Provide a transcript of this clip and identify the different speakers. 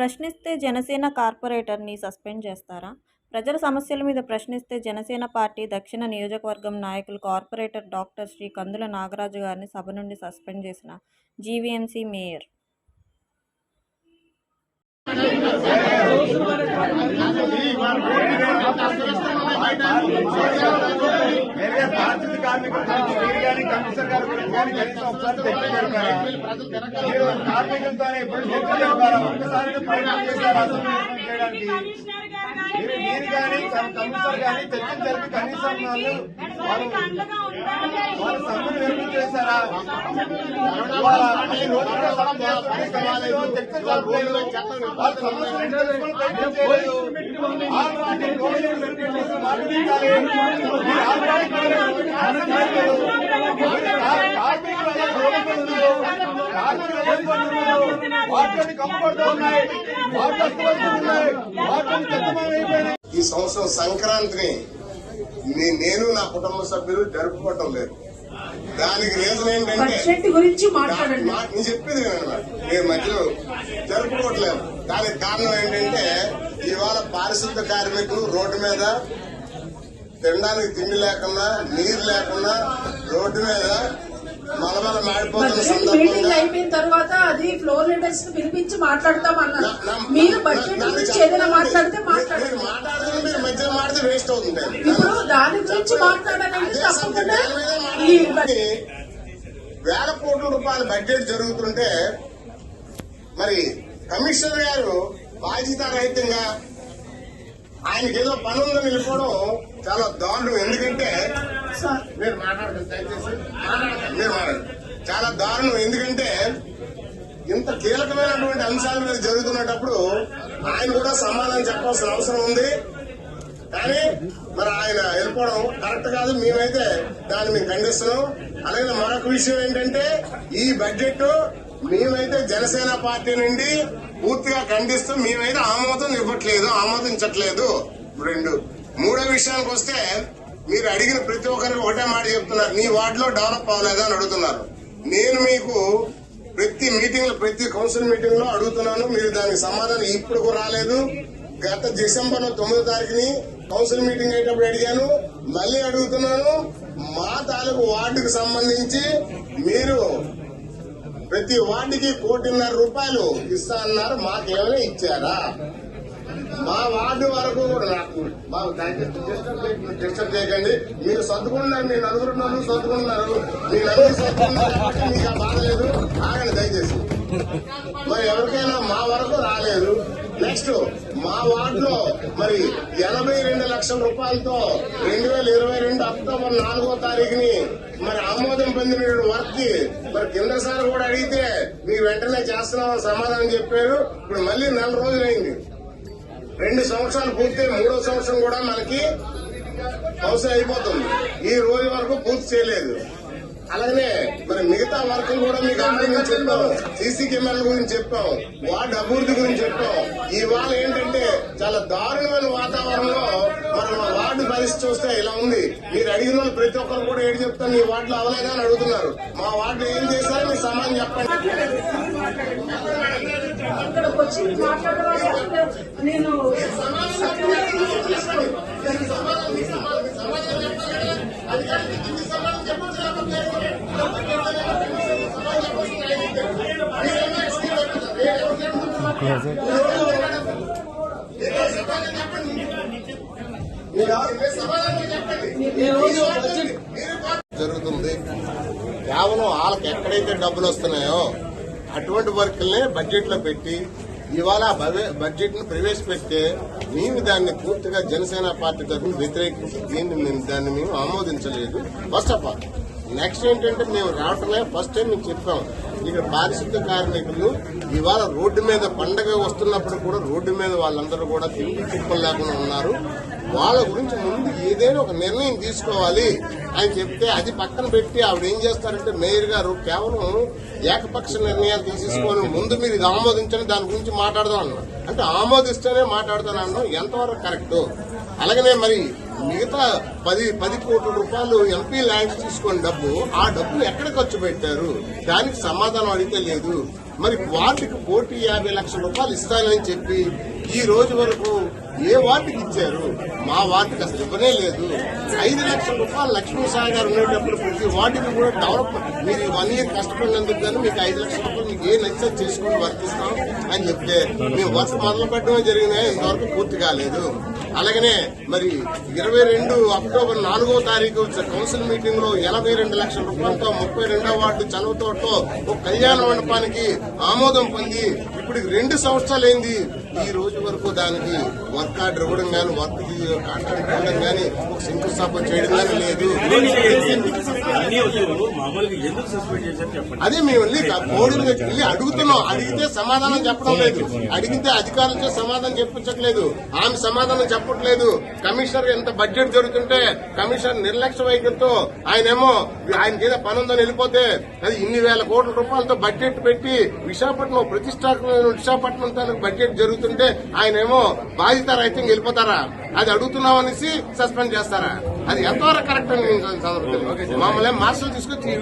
Speaker 1: ప్రశ్నిస్తే జనసేన కార్పొరేటర్ని సస్పెండ్ చేస్తారా? ప్రజల సమస్యల మీద ప్రశ్నిస్తే జనసేన పార్టీ దక్షిణ నియోజకవర్గం నాయకులు కార్పొరేటర్ డాక్టర్ శ్రీ కందుల నాగరాజు గారిని సభ నుండి సస్పెండ్ చేసిన జీవీఎంసీ మేయర్.
Speaker 2: కార్మికుల గురించి మీరు కానీ కమిషనర్ గారి గురించి కానీ కనీసం ఒకసారి చర్చ జరిపారా మీరు కార్మికులతోనే ఎప్పుడు చర్చ జరిపారా ఒక్కసారి ప్రయత్నం చేశారు అసెంబ్లీ చేయడానికి? మీరు మీరు కానీ కమిషనర్ కానీ చర్చ జరిపి కనీసం వాళ్ళు వాళ్ళు సభ్యులు చేశారా కాలేదు జరపలేదు వాళ్ళ ప్రయత్నం చేయలేదు ఆల్రెడీ రోజులు చేసి మీరు ఆల్రెడీ వాటిని కప్పుకొడుతూ ఉన్నాయి. వాటి ఉన్నాయి. వాటిని చెత్తమైపోయినాయి
Speaker 3: ఈ సంవత్సరం సంక్రాంతిని నేను నా కుటుంబ సభ్యులు జరుపుకోవటం లేదు. దానికి రీజన్ ఏంటంటే నేను చెప్పేది వినండి. నేను మధ్యలో జరుపుకోవట్లేదు. దానికి కారణం ఏంటంటే ఇవాళ పారిశుద్ధ కార్మికులు రోడ్డు మీద తినడానికి తిండి లేకుండా నీరు లేకుండా రోడ్డు మీద
Speaker 4: బడ్జెట్ మీటింగ్ అయిపోయిన తర్వాత అది ఫ్లోర్ లీడర్స్ని పిలిపించి మాట్లాడతాం అన్నారు మీరు బడ్జెట్ గురించి. ఏదైనా మాట్లాడితే మాట్లాడండి. ఇప్పుడు దాని గురించి మాట్లాడాలంటే తప్పకుండా ఈ
Speaker 3: వేల కోట్ల రూపాయల బడ్జెట్ జరుగుతుంటే మరి కమిషనర్ గారు బాధ్యతారహితంగా ఆయనకి ఏదో పని ఉందని వెళ్ళిపోవడం చాలా దారుణం. ఎందుకంటే మీరు మాట్లాడదు దయచేసి. మీరు చాలా దారుణం ఎందుకంటే ఇంత కీలకమైనటువంటి అంశాల మీద జరుగుతున్నప్పుడు ఆయన కూడా సమాధానం చెప్పాల్సిన అవసరం ఉంది. కానీ మరి ఆయన వెళ్ళిపోవడం కరెక్ట్ కాదు. మేమైతే దాన్ని మేము ఖండిస్తున్నాం. అలాగే మరొక విషయం ఏంటంటే ఈ బడ్జెట్ మేమైతే జనసేన పార్టీ నుండి పూర్తిగా ఖండిస్తూ మేమైతే ఆమోదం ఇవ్వట్లేదు ఆమోదించట్లేదు. రెండు. మూడో విషయానికి వస్తే మీరు అడిగిన ప్రతి ఒక్కరికి ఒకటే మాట చెప్తున్నారు. మీ వార్డులో డెవలప్ అవ్వలేదా అని అడుగుతున్నారు. నేను మీకు ప్రతి మీటింగ్ ప్రతి కౌన్సిల్ మీటింగ్లో అడుగుతున్నాను. మీరు దానికి సమాధానం ఇప్పుడు రాలేదు. గత డిసెంబర్లో తొమ్మిదో తారీఖుని కౌన్సిల్ మీటింగ్ అయ్యేటప్పుడు అడిగాను. మళ్ళీ అడుగుతున్నాను. మా తాలూకు వార్డుకు సంబంధించి మీరు ప్రతి వార్డుకి కోటిన్నర రూపాయలు ఇస్తా అన్నారు. మాకేమైనా ఇచ్చారా? మా వార్డు వరకు కూడా నాకు బాబు డిస్టర్బ్ చేయకండి, మీరు సర్దుకున్నారు మీరు నలుగురు నలుగురు సర్దుకున్నారు. మీ నలుగురు సర్దుకున్నారు మీకు బాగలేదు ఆగండి దయచేసి. మరి ఎవరికైనా మా వరకు రాలేదు. నెక్స్ట్ మా వార్డులో మరి ఎనభై రెండు లక్షల రూపాయలతో రెండు వేల ఇరవై రెండు అక్టోబర్ నాలుగో తారీఖుని మరి ఆమోదం పొందిన వర్క్కి మరి కింద సార్ కూడా అడిగితే మీకు వెంటనే చేస్తున్నామని సమాధానం చెప్పారు. ఇప్పుడు మళ్ళీ నెల రోజులైంది. రెండు సంవత్సరాలు పూర్తి మూడో సంవత్సరం కూడా మనకి అవసరం అయిపోతుంది. ఈ రోజు వరకు పూర్తి చేయలేదు. అలాగనే మరి మిగతా వర్క్ కూడా మీకు అందరికీ చెప్పాము సీసీ కెమెరాల గురించి చెప్పాము వార్డు అభివృద్ధి గురించి చెప్పాము ఇవాళ ఏంటంటే చాలా దారుణమైన వాతావరణంలో మనం వార్డు పరిస్థితి చూస్తే ఇలా ఉంది. మీరు అడిగిన వాళ్ళు ప్రతి ఒక్కరు కూడా ఏడు చెప్తాను ఈ వార్డులో అవలేదా? అని అడుగుతున్నారు. మా వార్డు ఏం చేశారో? మీరు సమాధానం చెప్పండి.
Speaker 4: నేను
Speaker 3: జరుగుతుంది. కేవలం వాళ్ళకి ఎక్కడైతే డబ్బులు వస్తున్నాయో అటువంటి వర్కుల్ని బడ్జెట్లో పెట్టి ఇవాళ బడ్జెట్ను ప్రవేశపెడితే మేము దాన్ని పూర్తిగా జనసేన పార్టీ తరఫున వ్యతిరేకించి దీన్ని మేము దాన్ని మేము ఆమోదించలేదు. ఫస్ట్ ఆఫ్ ఆల్ నెక్స్ట్ ఏంటంటే మేము రావటమే ఫస్ట్ టైం మేము చెప్పాం ఇక్కడ పారిశుద్ధ కార్మికులు ఇవాళ రోడ్డు మీద పండగ వస్తున్నప్పుడు కూడా రోడ్డు మీద వాళ్ళందరూ కూడా తిండి తిప్పలు లేకుండా ఉన్నారు. వాళ్ళ గురించి ముందు ఏదైనా ఒక నిర్ణయం తీసుకోవాలి అని చెప్తే అది పక్కన పెట్టి ఆవిడ ఏం చేస్తారంటే మేయర్ గారు కేవలం ఏకపక్ష నిర్ణయాలు తీసుకొని ముందు మీరు ఇది ఆమోదించండి దాని గురించి మాట్లాడదాం అన్నారు. అంటే ఆమోదిస్తేనే మాట్లాడతాను అనడం ఎంతవరకు కరెక్ట్? అలాగనే మరి మిగతా పది పది కోట్ల రూపాయలు ఎంపీ ల్యాండ్ తీసుకొని డబ్బు ఆ డబ్బు ఎక్కడ ఖర్చు పెట్టారు? దానికి సమాధానం అడిగితే లేదు. మరి వాటికి కోటి యాభై లక్షల రూపాయలు ఇస్తానని చెప్పి ఈ రోజు వరకు ఏ వార్డుకి ఇచ్చారు? మా వార్డుకి అసలు ఇవ్వనే లేదు. ఐదు లక్షల రూపాయలు లక్ష్మీ సాయి గారు ఉండేటప్పుడు ప్రతి వార్డుకి కూడా డెవలప్ మీరు వన్ ఇయర్ కష్టపడినందుకు కానీ మీకు ఐదు లక్షల రూపాయలు మీకు ఏ నచ్చితే చేసుకుని వర్తిస్తాం అని చెప్తే మేము వర్క్ మొదలు పెట్టడమే జరిగినాయి ఇంతవరకు పూర్తి కాలేదు. అలాగనే మరి ఇరవై రెండు అక్టోబర్ నాలుగో తారీఖు కౌన్సిల్ మీటింగ్లో ఎనభై రెండు లక్షల రూపాయలతో ముప్పై రెండో వార్డు చలవతోటో ఒక కళ్యాణ మండపానికి ఆమోదం పొంది ఇప్పుడు రెండు సంవత్సరాలైంది ఈ రోజు వరకు దానికి వర్క్ ఆర్డర్ ఇవ్వడం గాని వర్క్ కాంట్రాక్ట్ ఇవ్వడం ఒక శంకుస్థాపన చేయడం గాని లేదు. అదే మేము వెళ్ళి వెళ్ళి అడుగుతున్నాం. అడిగితే సమాధానం చెప్పడం లేదు. అడిగితే అధికారులతో సమాధానం చెప్పించట్లేదు. ఆమె సమాధానం చెప్పట్లేదు. కమిషనర్ ఎంత బడ్జెట్ జరుగుతుంటే కమిషనర్ నిర్లక్ష్య వైఖరితో ఆయనేమో ఆయనకి ఏదో పని ఉందని వెళ్ళిపోతే అది ఇన్ని వేల కోట్ల రూపాయలతో బడ్జెట్ పెట్టి విశాఖపట్నం ప్రతిష్టాత్మకమైన విశాఖపట్నం తాలూకు బడ్జెట్ జరుగుతుంటే ఆయనేమో బాధిత రహితంగా వెళ్ళిపోతారా అది అడుగుతున్నామనేసి సస్పెండ్ చేస్తారా? అది ఎంతవరకు కరెక్ట్ అని నేను మమ్మల్ని మాస్టర్ తీసుకొచ్చి